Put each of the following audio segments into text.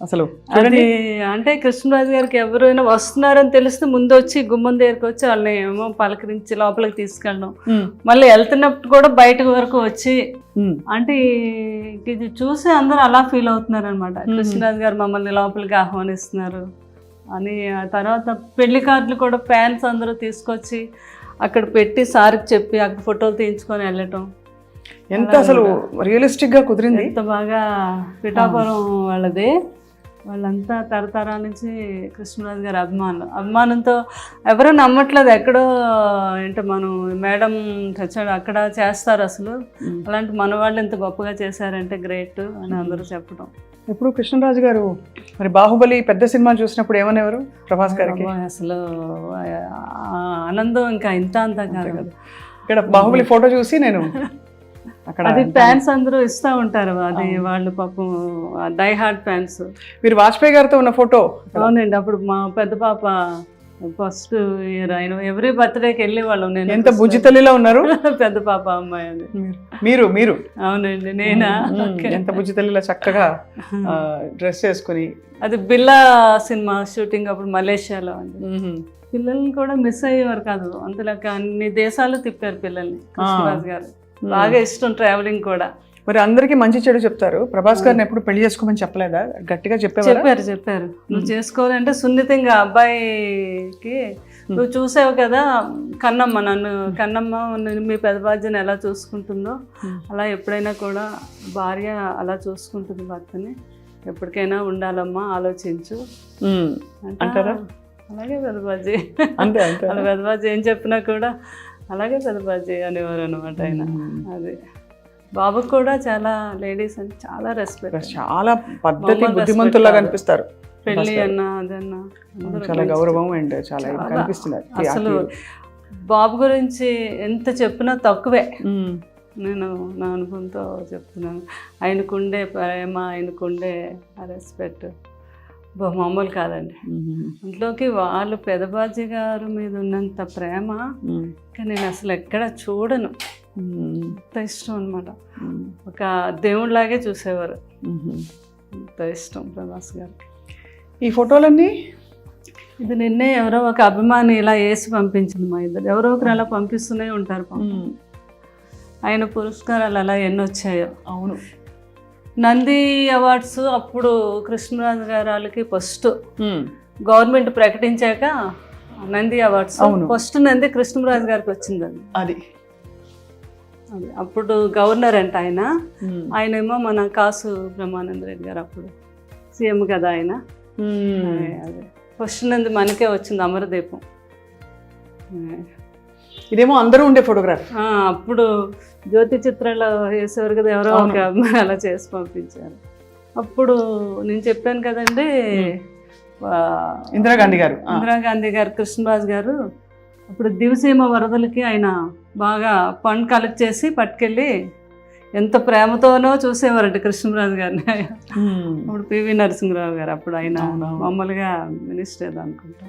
అసలు అది అంటే కృష్ణరాజు గారికి ఎవరైనా వస్తున్నారని తెలిస్తే ముందు వచ్చి గుమ్మం దగ్గరికి వచ్చి వాళ్ళని ఏమో పలకరించి లోపలికి తీసుకెళ్ళడం. మళ్ళీ వెళ్తున్నప్పుడు కూడా బయట వరకు వచ్చి అంటే ఇది చూసి అందరూ అలా ఫీల్ అవుతున్నారు అనమాట. కృష్ణరాజు గారు మమ్మల్ని లోపలికి ఆహ్వానిస్తున్నారు అని ఆ తర్వాత పెళ్ళి కార్డులు కూడా ఫ్యాన్స్ అందరూ తీసుకొచ్చి అక్కడ పెట్టి సార్కి చెప్పి అక్కడ ఫోటోలు తీయించుకొని వెళ్ళటం. ఎంత అసలు రియలిస్టిక్గా కుదిరింది? ఎంత బాగా పిఠాపురం వాళ్ళది. వాళ్ళంతా తరతరాల నుంచి కృష్ణరాజు గారి అభిమానులు. అభిమానంతో ఎవరూ నమ్మట్లేదు. ఎక్కడో ఏంటో మనం మేడం చచ్చాడు అక్కడ చేస్తారు అసలు. అలాంటి మన వాళ్ళు ఇంత గొప్పగా చేశారంటే గ్రేట్ అని అందరూ చెప్పడం. ఇప్పుడు కృష్ణరాజు గారు మరి బాహుబలి పెద్ద సినిమా చూసినప్పుడు ఏమనేవారు ప్రభాస్ గారికి? అసలు ఆనందం ఇంకా ఇంత అంత కదా. ఇక్కడ బాహుబలి ఫోటో చూసి నేను అక్కడ అది ఫ్యాన్స్ అందరూ ఇస్తూ ఉంటారు. అది వాళ్ళు పాపం డై హార్ట్ ఫ్యాన్స్ మీరు వాజ్పేయి గారితో ఉన్న ఫోటో? అవునండి. అప్పుడు మా పెద్ద పాప ఫస్ట్ ఇయర్ ఆయన ఎవ్రీ బర్త్డేకి వెళ్ళే వాళ్ళం నేను. ఎంత బుజ్జి తల్లిలా ఉన్నారు? పెద్ద పాప అమ్మాయి అది. మీరు మీరు అవునండి. నేనా. ఎంత బుజ్జి తల్లిలా చక్కగా డ్రెస్ వేసుకుని అది బిల్లా సినిమా షూటింగ్ అప్పుడు మలేషియాలో అండి. పిల్లల్ని కూడా మిస్ అయ్యేవారు కాదు. అంతలోకి అన్ని దేశాలు తిప్పారు పిల్లల్ని. కృష్ణరాజు గారు. బాగా ఇష్టం ట్రావెలింగ్ కూడా. మరి అందరికీ మంచి చెడు చెప్తారు. ప్రభాస్ గారిని ఎప్పుడు పెళ్ళి చేసుకోమని చెప్పలేదా? గట్టిగా చెప్పేవారా? చెప్పారు చెప్పారు. నువ్వు చేసుకోవాలంటే సున్నితంగా అబ్బాయికి నువ్వు చూసావు కదా కన్నమ్మ నన్ను కన్నమ్మ నేను మీ పెద్ద బాధ్యను ఎలా చూసుకుంటుందో. అలా ఎప్పుడైనా కూడా భార్య అలా చూసుకుంటుంది భర్తని. ఎప్పటికైనా ఉండాలమ్మా ఆలోచించు. అంటారా? అలాగే పెద్దబాజీ అంతే అంతే. అలా పెద్దబాజీ ఏం చెప్పినా కూడా అలాగే పెద్దబాజీ అనేవారు అనమాట ఆయన. అది. బాబుకు కూడా చాలా లేడీస్ అంటే చాలా రెస్పెక్ట్ చాలా పద్ధతి respect. కనిపిస్తారు పెళ్ళి అన్న అదన్నా చాలా గౌరవం అండ్ చాలా అది. అసలు. బాబు గురించి ఎంత చెప్పినా తక్కువే. నేను నా అనుభవంతో చెప్తున్నాను. ఆయనకుండే ప్రేమ ఆయనకుండే రెస్పెక్ట్ మామూలు కాదండి. అందులోకి వాళ్ళు పెదబాజీ గారు మీద ఉన్నంత ప్రేమ ఇంకా నేను అసలు ఎక్కడ చూడను. అంత ఇష్టం అనమాట ఒక దేవుడిలాగే చూసేవారు. అంత ఇష్టం ప్రభాస్ గారు. ఈ ఫోటోలన్నీ? ఇది నిన్నే ఎవరో ఒక అభిమాని ఇలా వేసి పంపించింది మా ఇద్దరు. ఎవరో ఒకరు అలా పంపిస్తూనే ఉంటారు ఆయన పురస్కారాలు అలా ఎన్ని వచ్చాయో. అవును. నంది అవార్డ్స్ అప్పుడు కృష్ణరాజు గారు వాళ్ళకి ఫస్ట్ గవర్నమెంట్ ప్రకటించాక నంది అవార్డ్స్. ఫస్ట్ నంది కృష్ణరాజు గారికి వచ్చిందండి అది. అది. అప్పుడు గవర్నర్ అంట ఆయన. ఆయనేమో మన కాసు బ్రహ్మానంద రెడ్డి గారు అప్పుడు. సీఎం కదా ఆయన. ఫస్ట్ నంది మనకే వచ్చింది అమరదీపం. ఇదేమో అందరూ ఉండే ఫోటోగ్రాఫ్ ఆ, అప్పుడు జ్యోతి చిత్రాలు వేసేవారు కదా ఎవరో ఒక అమ్మాయి అలా చేసి పంపించారు. అప్పుడు నేను చెప్పాను కదండి ఇందిరాగాంధీ గారు. ఇందిరాగాంధీ గారు కృష్ణరాజు గారు అప్పుడు దివసీమ వరదలకి ఆయన బాగా ఫండ్ కలెక్ట్ చేసి పట్టుకెళ్ళి ఎంత ప్రేమతోనో చూసేవారంట కృష్ణరాజు గారిని. ఉమ్. అప్పుడు పివి నరసింహరావు గారు అప్పుడు ఆయన. మామూలుగా మినిస్టర్ అనుకుంటా.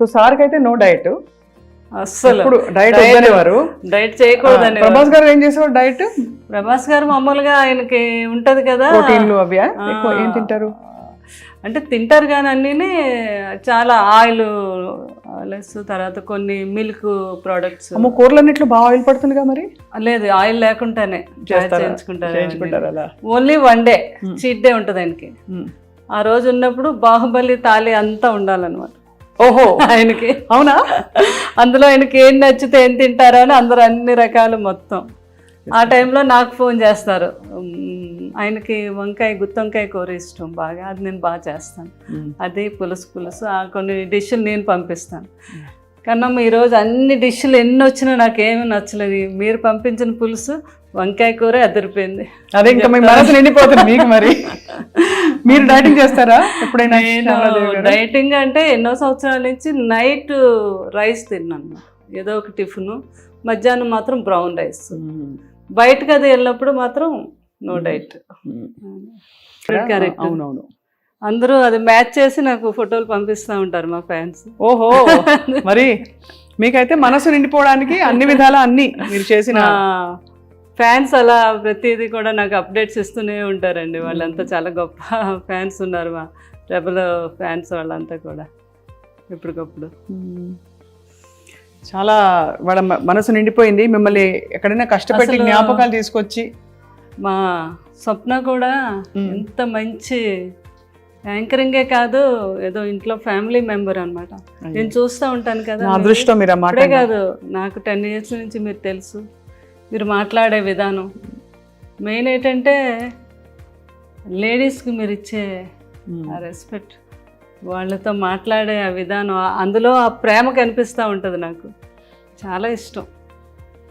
సో సార్కి అయితే నో డైట్. అస్సలు. ఇప్పుడు డైట్ వద్దనేవారు? డైట్ చేయకూడదని ప్రభాస్ గారు ఏం చేసేవారు డైట్? ప్రభాస్ గారు మామూలుగా ఆయనకి ఉంటది కదా. ప్రోటీన్లు అవి ఎక్కువ ఏం తింటారు? అంటే తింటారు కానీ అన్నీ చాలా ఆయిల్ లెస్ తర్వాత కొన్ని మిల్క్ ప్రోడక్ట్స్. అమ్మో కూరలన్నిట్లో బాగా ఆయిల్ పడుతుందిగా మరి? లేదు ఆయిల్ లేకుండానే? చేయించుకుంటారు only one day. Cheat day ఉంటుంది ఆయనకి. ఆ రోజు ఉన్నప్పుడు బాహుబలి తాలి అంతా ఉండాలన్నమాట. ఓహో. ఆయనకి. అవునా? అందులో ఆయనకి ఏం నచ్చితే ఏం తింటారో అని అందరూ అన్ని రకాలు మొత్తం. ఆ టైంలో నాకు ఫోన్ చేస్తారు. ఆయనకి వంకాయ గుత్తొంకాయ కూర ఇష్టం బాగా. అది నేను బాగా చేస్తాను. అది పులుసు పులుసు. ఆ కొన్ని డిష్లు నేను పంపిస్తాను. కన్నమ్మ ఈరోజు అన్ని డిష్లు ఎన్ని వచ్చినా నాకేమీ నచ్చలేదు. మీరు పంపించిన పులుసు వంకాయ కూర అదిరిపోయింది. అదే ఇంకా మీ మనసు నిండిపోతుంది మీకు మరి. మీరు డైటింగ్ చేస్తారా? ఎప్పుడైనా? డైటింగ్ అంటే ఎన్నో సంవత్సరాల నుంచి నైట్ రైస్ తిన్నాను. ఏదో ఒక టిఫిన్ మధ్యాహ్నం మాత్రం బ్రౌన్ రైస్. బయటకు అది వెళ్ళినప్పుడు మాత్రం నో డైట్. కరెక్ట్ అవునవును. అందరూ అది మ్యాచ్ చేసి నాకు ఫోటోలు పంపిస్తూ ఉంటారు మా ఫ్యాన్స్ ఓహో! మరి మీకైతే మనసు నిండిపోవడానికి అన్ని విధాల అన్ని మీరు చేసిన ఫ్యాన్స్ అలా ప్రతిదీ కూడా నాకు అప్డేట్స్ ఇస్తూనే ఉంటారండి. వాళ్ళంతా చాలా గొప్ప ఫ్యాన్స్ ఉన్నారు మా రెబల్ ఫ్యాన్స్ వాళ్ళంతా కూడా ఇప్పటికప్పుడు చాలా వాళ్ళ మనసు నిండిపోయింది. మిమ్మల్ని ఎక్కడైనా కష్టపెట్టి జ్ఞాపకాలు తీసుకొచ్చి. మా స్వప్న కూడా. ఎంత మంచి యాంకరింగే కాదు ఏదో ఇంట్లో ఫ్యామిలీ మెంబర్ అన్నమాట. నేను చూస్తూ ఉంటాను కదా అదృష్టం మీరు కాదు నాకు టెన్ ఇయర్స్ నుంచి మీరు తెలుసు. మీరు మాట్లాడే విధానం. మెయిన్ ఏంటంటే లేడీస్కి మీరు ఇచ్చే. ఆ రెస్పెక్ట్ వాళ్ళతో మాట్లాడే ఆ విధానం అందులో ఆ ప్రేమ కనిపిస్తూ ఉంటుంది నాకు. చాలా ఇష్టం.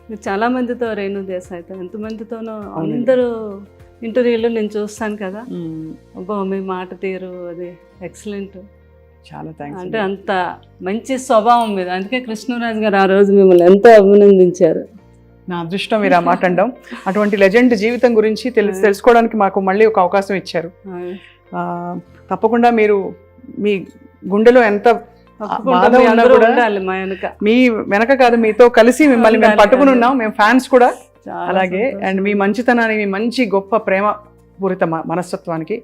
మీరు చాలా మందితో రేణు దేశాయ్తో ఎంతమందితోనో అందరూ ఇంటర్వ్యూలో నేను చూస్తాను కదా. ఉమ్. అబ్బో మీ మాట తీరు అది ఎక్సలెంట్. చాలా థ్యాంక్స్ అంటే అంత మంచి స్వభావం మీద అందుకే కృష్ణరాజు గారు ఆ రోజు మిమ్మల్ని ఎంతో అభినందించారు. నా అదృష్టం మీరు ఆ మాట అనడం అటువంటి లెజెండ్ జీవితం గురించి తెలుసు తెలుసుకోవడానికి మాకు మళ్ళీ ఒక అవకాశం ఇచ్చారు. ఆ, తప్పకుండా మీరు మీ గుండెలో ఎంత మీ వెనక. కాదు మీతో కలిసి మిమ్మల్ని మేము పట్టుకుని. ఉన్నాం. మేము ఫ్యాన్స్ కూడా. అలాగే. అండ్ మీ మంచితనాన్ని మీ మంచి గొప్ప ప్రేమ పూరిత మనస్తత్వానికి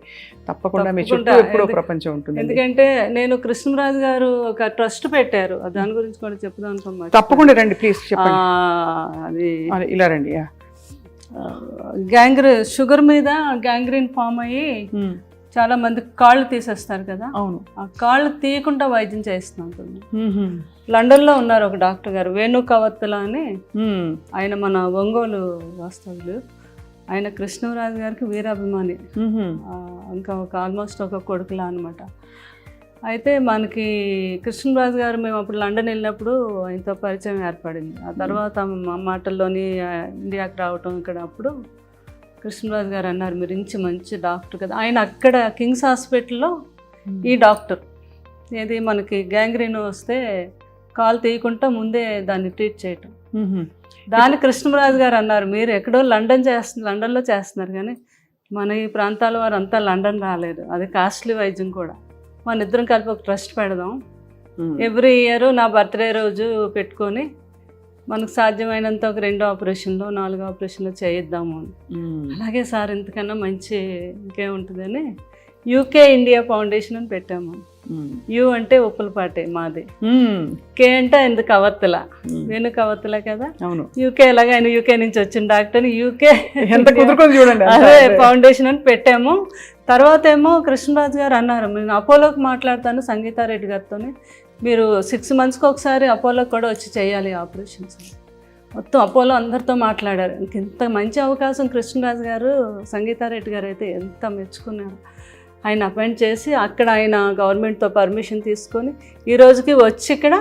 తప్పకుండా మీ చుట్టూ. ఎప్పుడూ ప్రపంచం ఉంటుంది. ఎందుకంటే నేను కృష్ణరాజు గారు ఒక ట్రస్ట్ పెట్టారు. దాని గురించి కూడా చెప్దాం అనుకోమా తప్పకుండా రండి ప్లీజ్ చెప్పండి. అది ఇలా రండి. గ్యాంగ్రీ షుగర్ మీద గ్యాంగ్రీన్ ఫామ్ అయ్యి చాలా మంది కాళ్ళు తీసేస్తారు కదా? అవును. ఆ కాళ్ళు తీయకుండా వైద్యం చేస్తున్నాం ఉమ్హు. లండన్లో ఉన్నారు ఒక డాక్టర్ గారు వేణు కవత్తుల అని ఆయన మన ఒంగోలు వాస్తవులు ఆయన కృష్ణరాజు గారికి వీరాభిమాని. ఇంకా ఒక ఆల్మోస్ట్ ఒక కొడుకులా అనమాట అయితే మనకి కృష్ణరాజు గారు మేము అప్పుడు లండన్ వెళ్ళినప్పుడు ఆయనతో పరిచయం ఏర్పడింది. ఆ తర్వాత మా మాటల్లోని ఇండియాకి రావటం ఇక్కడ అప్పుడు కృష్ణరాజు గారు అన్నారు మీరు ఇంచి మంచి డాక్టర్ కదా. ఆయన అక్కడ కింగ్స్ హాస్పిటల్లో ఈ డాక్టర్. ఏది మనకి గ్యాంగ్రీన్ వస్తే కాలు తీయకుండా ముందే దాన్ని ట్రీట్ చేయటం ఉమ్హు. దాని కృష్ణరాజు గారు అన్నారు మీరు ఎక్కడో లండన్ చేస్తు లండన్లో చేస్తున్నారు కానీ మన ఈ ప్రాంతాల వారు అంతా లండన్ రాలేదు అది కాస్ట్లీ వైద్యం కూడా మన ఇద్దరం కలిపి ఒక ట్రస్ట్ పెడదాం. ఎవ్రీ ఇయర్ నా బర్త్డే రోజు పెట్టుకొని మనకు సాధ్యమైనంత ఒక రెండో ఆపరేషన్లో నాలుగో ఆపరేషన్లో చేయిద్దాము అని. అలాగే సార్ ఇంతకన్నా మంచి ఇంకేముంటుందని యూకే ఇండియా ఫౌండేషన్ అని పెట్టాము. యూ అంటే ఉప్పులపాటే మాది. కే అంటే ఎందుకు కవత్తల. వేణు కవత్తల కదా? అవును. యూకే ఎలాగ ఆయన యూకే నుంచి వచ్చిన డాక్టర్ యూకే ఎంత కుదురుకొని చూడండి. అదే ఫౌండేషన్ అని పెట్టాము. తర్వాత ఏమో కృష్ణరాజు గారు అన్నారు నేను అపోలోకి మాట్లాడతాను సంగీతారెడ్డి గారితో మీరు సిక్స్ మంత్స్కి ఒకసారి అపోలోకి కూడా వచ్చి చేయాలి ఆపరేషన్స్ మొత్తం అపోలో అందరితో మాట్లాడారు. ఇంక ఇంత మంచి అవకాశం కృష్ణరాజు గారు సంగీతారెడ్డి గారు అయితే ఎంత మెచ్చుకున్నారు. ఆయన అపాయింట్ చేసి అక్కడ ఆయన గవర్నమెంట్తో పర్మిషన్ తీసుకొని ఈ రోజుకి వచ్చి ఇక్కడ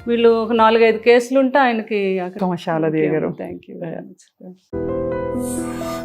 వీళ్ళు ఒక నాలుగైదు కేసులు ఉంటే ఆయనకి. Thank you very much